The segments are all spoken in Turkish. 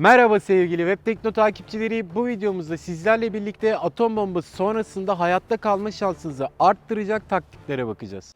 Merhaba sevgili Web Tekno takipçileri. Bu videomuzda sizlerle birlikte atom bombası sonrasında hayatta kalma şansınızı arttıracak taktiklere bakacağız.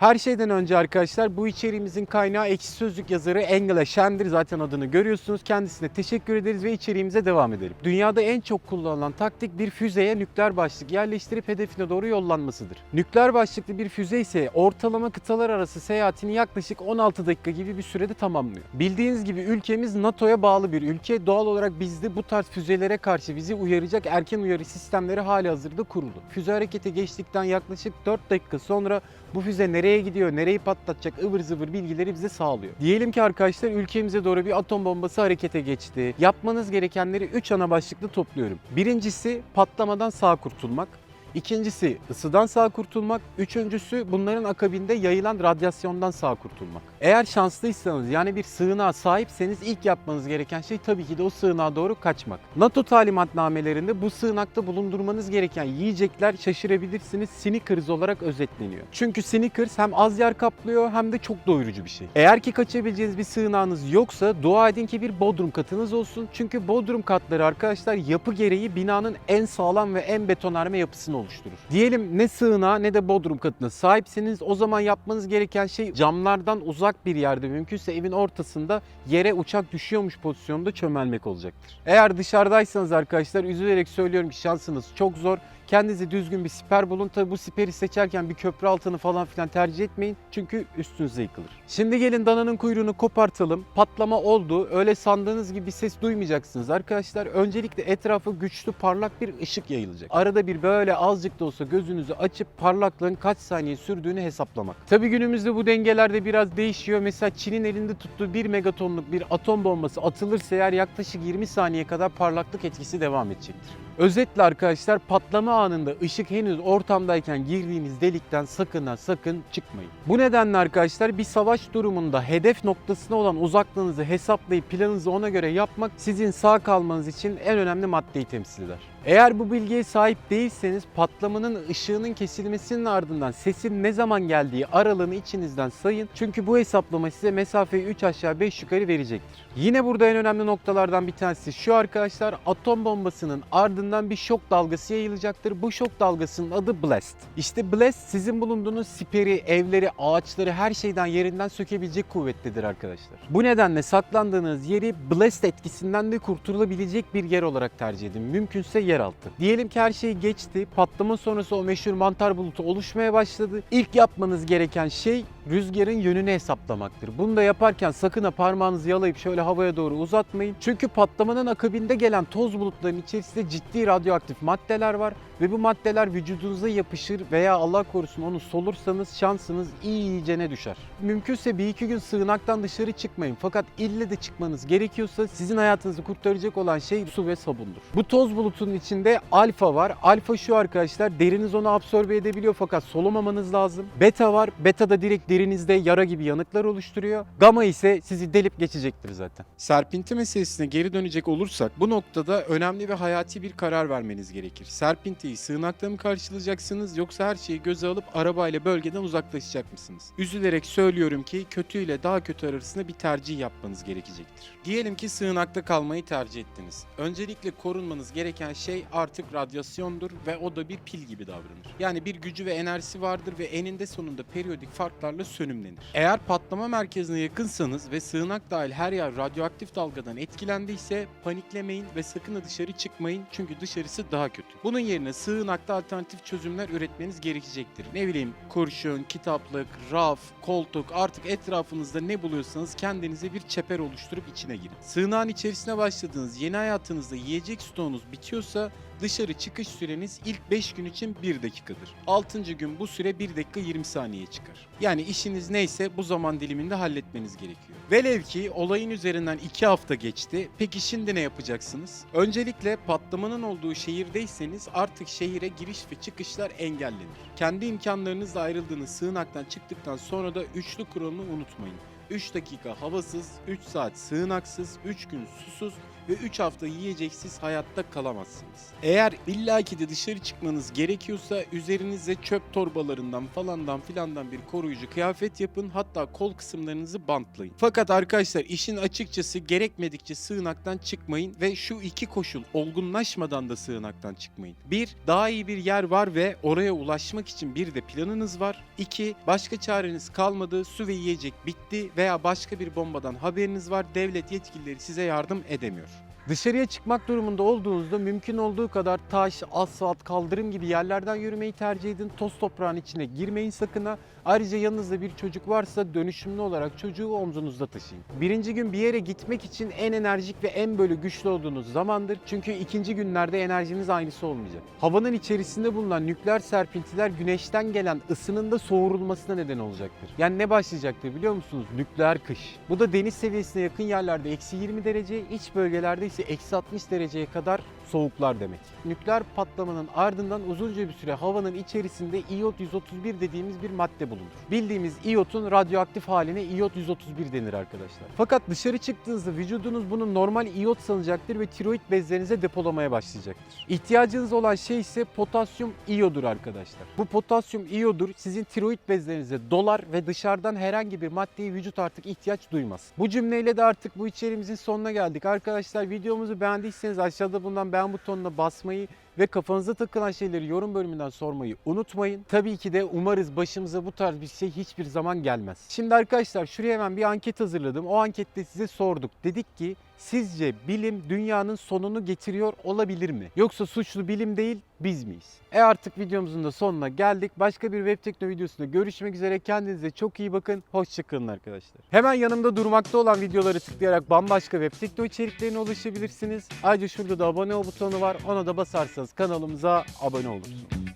Her şeyden önce arkadaşlar bu içeriğimizin kaynağı Ekşi Sözlük yazarı Engela Shendir zaten adını görüyorsunuz. Kendisine teşekkür ederiz ve içeriğimize devam edelim. Dünyada en çok kullanılan taktik bir füzeye nükleer başlık yerleştirip hedefine doğru yollanmasıdır. Nükleer başlıklı bir füze ise ortalama kıtalar arası seyahatini yaklaşık 16 dakika gibi bir sürede tamamlıyor. Bildiğiniz gibi ülkemiz NATO'ya bağlı bir ülke. Doğal olarak bizde bu tarz füzelere karşı bizi uyaracak erken uyarı sistemleri hali hazırda kuruldu. Füze harekete geçtikten yaklaşık 4 dakika sonra bu füze nereye gidiyor, nereyi patlatacak ıvır zıvır bilgileri bize sağlıyor. Diyelim ki arkadaşlar ülkemize doğru bir atom bombası harekete geçti. Yapmanız gerekenleri 3 ana başlıkta topluyorum. Birincisi patlamadan sağ kurtulmak. İkincisi ısıdan sağ kurtulmak. Üçüncüsü bunların akabinde yayılan radyasyondan sağ kurtulmak. Eğer şanslıysanız yani bir sığınağa sahipseniz ilk yapmanız gereken şey tabii ki de o sığınağa doğru kaçmak. NATO talimatnamelerinde bu sığınakta bulundurmanız gereken yiyecekler şaşırabilirsiniz Snickers olarak özetleniyor. Çünkü Snickers hem az yer kaplıyor hem de çok doyurucu bir şey. Eğer ki kaçabileceğiniz bir sığınağınız yoksa dua edin ki bir bodrum katınız olsun. Çünkü bodrum katları arkadaşlar yapı gereği binanın en sağlam ve en betonarme yapısını oluşturur. Diyelim ne sığınağa ne de bodrum katına sahipseniz o zaman yapmanız gereken şey camlardan uzak bir yerde mümkünse evin ortasında yere uçak düşüyormuş pozisyonda çömelmek olacaktır. Eğer dışarıdaysanız arkadaşlar üzülerek söylüyorum ki şansınız çok zor. Kendinize düzgün bir siper bulun. Tabi bu siperi seçerken bir köprü altını falan filan tercih etmeyin. Çünkü üstünüze yıkılır. Şimdi gelin dananın kuyruğunu kopartalım. Patlama oldu. Öyle sandığınız gibi bir ses duymayacaksınız arkadaşlar. Öncelikle etrafı güçlü parlak bir ışık yayılacak. Arada bir böyle azıcık da olsa gözünüzü açıp parlaklığın kaç saniye sürdüğünü hesaplamak. Tabi günümüzde bu dengelerde biraz değişiyor. Mesela Çin'in elinde tuttuğu 1 megatonluk bir atom bombası atılırsa eğer yaklaşık 20 saniye kadar parlaklık etkisi devam edecektir. Özetle arkadaşlar patlama anında ışık henüz ortamdayken girdiğiniz delikten sakın ha sakın çıkmayın. Bu nedenle arkadaşlar bir savaş durumunda hedef noktasına olan uzaklığınızı hesaplayıp planınızı ona göre yapmak sizin sağ kalmanız için en önemli maddeyi temsil eder. Eğer bu bilgiye sahip değilseniz patlamanın ışığının kesilmesinin ardından sesin ne zaman geldiği aralığını içinizden sayın. Çünkü bu hesaplama size mesafeyi 3 aşağı 5 yukarı verecektir. Yine burada en önemli noktalardan bir tanesi şu arkadaşlar atom bombasının ardından bir şok dalgası yayılacaktır. Bu şok dalgasının adı blast. İşte blast sizin bulunduğunuz siperi, evleri, ağaçları her şeyden yerinden sökebilecek kuvvettedir arkadaşlar. Bu nedenle saklandığınız yeri blast etkisinden de kurtulabilecek bir yer olarak tercih edin. Mümkünse yeraltı. Diyelim ki her şey geçti. Patlama sonrası o meşhur mantar bulutu oluşmaya başladı. İlk yapmanız gereken şey rüzgarın yönünü hesaplamaktır. Bunu da yaparken sakın ha parmağınızı yalayıp şöyle havaya doğru uzatmayın. Çünkü patlamanın akabinde gelen toz bulutlarının içerisinde ciddi radyoaktif maddeler var ve bu maddeler vücudunuza yapışır veya Allah korusun onu solursanız şansınız iyicene düşer. Mümkünse bir iki gün sığınaktan dışarı çıkmayın fakat ille de çıkmanız gerekiyorsa sizin hayatınızı kurtaracak olan şey su ve sabundur. Bu toz bulutunun içinde alfa var. Alfa şu arkadaşlar deriniz onu absorbe edebiliyor fakat solumamanız lazım. Beta var. Beta da direkt derinizde yara gibi yanıklar oluşturuyor. Gamma ise sizi delip geçecektir zaten. Serpinti meselesine geri dönecek olursak bu noktada önemli ve hayati bir karar vermeniz gerekir. Serpintiyi sığınakta mı karşılayacaksınız yoksa her şeyi göze alıp arabayla bölgeden uzaklaşacak mısınız? Üzülerek söylüyorum ki kötü ile daha kötü arasında bir tercih yapmanız gerekecektir. Diyelim ki sığınakta kalmayı tercih ettiniz. Öncelikle korunmanız gereken şey artık radyasyondur ve o da bir pil gibi davranır. Yani bir gücü ve enerjisi vardır ve eninde sonunda periyodik farklarla sönümlenir. Eğer patlama merkezine yakınsanız ve sığınak dahil her yer radyoaktif dalgadan etkilendiyse paniklemeyin ve sakın ha dışarı çıkmayın çünkü dışarısı daha kötü. Bunun yerine sığınakta alternatif çözümler üretmeniz gerekecektir. Ne bileyim kurşun, kitaplık, raf, koltuk artık etrafınızda ne buluyorsanız kendinize bir çeper oluşturup içine girin. Sığınağın içerisine başladığınız yeni hayatınızda yiyecek stoğunuz bitiyorsa dışarı çıkış süreniz ilk 5 gün için 1 dakikadır. 6. gün bu süre 1 dakika 20 saniye çıkar. Yani işiniz neyse bu zaman diliminde halletmeniz gerekiyor. Velev ki olayın üzerinden 2 hafta geçti. Peki şimdi ne yapacaksınız? Öncelikle patlamanın olduğu şehirdeyseniz artık şehire giriş ve çıkışlar engellenir. Kendi imkanlarınızla ayrıldığınız sığınaktan çıktıktan sonra da üçlü kuralını unutmayın. 3 dakika havasız, 3 saat sığınaksız, 3 gün susuz ve 3 hafta yiyeceksiz hayatta kalamazsınız. Eğer illaki de dışarı çıkmanız gerekiyorsa üzerinize çöp torbalarından falandan filandan bir koruyucu kıyafet yapın hatta kol kısımlarınızı bantlayın. Fakat arkadaşlar işin açıkçası gerekmedikçe sığınaktan çıkmayın ve şu iki koşul olgunlaşmadan da sığınaktan çıkmayın. Bir, daha iyi bir yer var ve oraya ulaşmak için bir de planınız var. İki, başka çareniz kalmadı, su ve yiyecek bitti veya başka bir bombadan haberiniz var, devlet yetkilileri size yardım edemiyor. Dışarıya çıkmak durumunda olduğunuzda mümkün olduğu kadar taş, asfalt, kaldırım gibi yerlerden yürümeyi tercih edin. Toz toprağın içine girmeyin sakın ha. Ayrıca yanınızda bir çocuk varsa dönüşümlü olarak çocuğu omzunuzda taşıyın. Birinci gün bir yere gitmek için en enerjik ve en böyle güçlü olduğunuz zamandır. Çünkü ikinci günlerde enerjiniz aynısı olmayacak. Havanın içerisinde bulunan nükleer serpintiler güneşten gelen ısının da soğurulmasına neden olacaktır. Yani ne başlayacaktır biliyor musunuz? Nükleer kış. Bu da deniz seviyesine yakın yerlerde eksi 20 derece, iç bölgelerde ise eksi 60 dereceye kadar soğuklar demek. Nükleer patlamanın ardından uzunca bir süre havanın içerisinde iot 131 dediğimiz bir madde bulunur. Bildiğimiz iyotun radyoaktif haline iot 131 denir arkadaşlar. Fakat dışarı çıktığınızda vücudunuz bunu normal iyot sanacaktır ve tiroid bezlerinize depolamaya başlayacaktır. İhtiyacınız olan şey ise potasyum iyodur arkadaşlar. Bu potasyum iyodur sizin tiroid bezlerinize dolar ve dışarıdan herhangi bir maddeye vücut artık ihtiyaç duymaz. Bu cümleyle de artık bu içeriğimizin sonuna geldik. Arkadaşlar videomuzu beğendiyseniz aşağıda bulunan beğen butonuna basmayı ve kafanıza takılan şeyleri yorum bölümünden sormayı unutmayın. Tabii ki de umarız başımıza bu tarz bir şey hiçbir zaman gelmez. Şimdi arkadaşlar şuraya hemen bir anket hazırladım. O ankette size sorduk. Dedik ki sizce bilim dünyanın sonunu getiriyor olabilir mi? Yoksa suçlu bilim değil biz miyiz? E artık videomuzun da sonuna geldik. Başka bir web tekno videosunda görüşmek üzere. Kendinize çok iyi bakın. Hoşçakalın arkadaşlar. Hemen yanımda durmakta olan videoları tıklayarak bambaşka web tekno içeriklerine ulaşabilirsiniz. Ayrıca şurada da abone ol butonu var. Ona da basarsanız kanalımıza abone olursunuz.